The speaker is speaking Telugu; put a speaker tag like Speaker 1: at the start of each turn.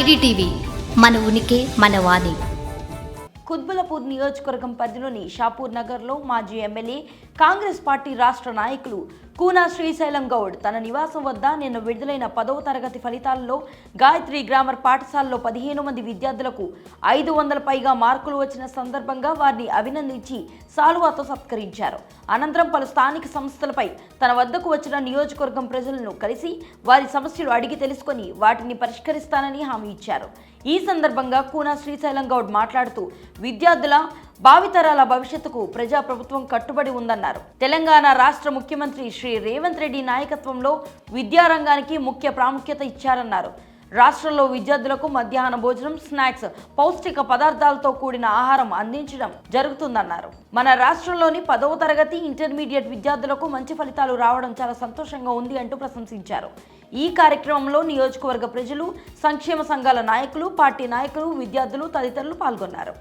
Speaker 1: ఐడిటీవీ మన ఉనికి మన వాణి.
Speaker 2: కుత్బులపూర్ నియోజకవర్గం పరిధిలోని షాపూర్ నగర్లో మాజీ ఎమ్మెల్యే కాంగ్రెస్ పార్టీ రాష్ట్ర నాయకులు కూనా శ్రీశైలం గౌడ్ తన నివాసం వద్ద నిన్న విడుదలైన పదవ తరగతి ఫలితాల్లో గాయత్రి గ్రామర్ పాఠశాలలో పదిహేను మంది విద్యార్థులకు ఐదు వందల పైగా మార్కులు వచ్చిన సందర్భంగా వారిని అభినందించి సాలువాతో సత్కరించారు. అనంతరం పలు స్థానిక సంస్థలపై తన వద్దకు వచ్చిన నియోజకవర్గం ప్రజలను కలిసి వారి సమస్యలు అడిగి తెలుసుకొని వాటిని పరిష్కరిస్తానని హామీ ఇచ్చారు. ఈ సందర్భంగా కూనా శ్రీశైలం గౌడ్ మాట్లాడుతూ విద్యార్థుల భావితరాల భవిష్యత్తుకు ప్రజాప్రభుత్వం కట్టుబడి ఉందన్నారు. తెలంగాణ రాష్ట్ర ముఖ్యమంత్రి శ్రీ రేవంత్ రెడ్డి నాయకత్వంలో విద్యారంగానికి ముఖ్య ప్రాముఖ్యత ఇచ్చారన్నారు. రాష్ట్రంలో విద్యార్థులకు మధ్యాహ్న భోజనం స్నాక్స్ పౌష్టిక పదార్థాలతో కూడిన ఆహారం అందించడం జరుగుతుందన్నారు. మన రాష్ట్రంలోని పదవ తరగతి ఇంటర్మీడియట్ విద్యార్థులకు మంచి ఫలితాలు రావడం చాలా సంతోషంగా ఉంది అంటూ ప్రశంసించారు. ఈ కార్యక్రమంలో నియోజకవర్గ ప్రజలు సంక్షేమ సంఘాల నాయకులు పార్టీ నాయకులు విద్యార్థులు తదితరులు పాల్గొన్నారు.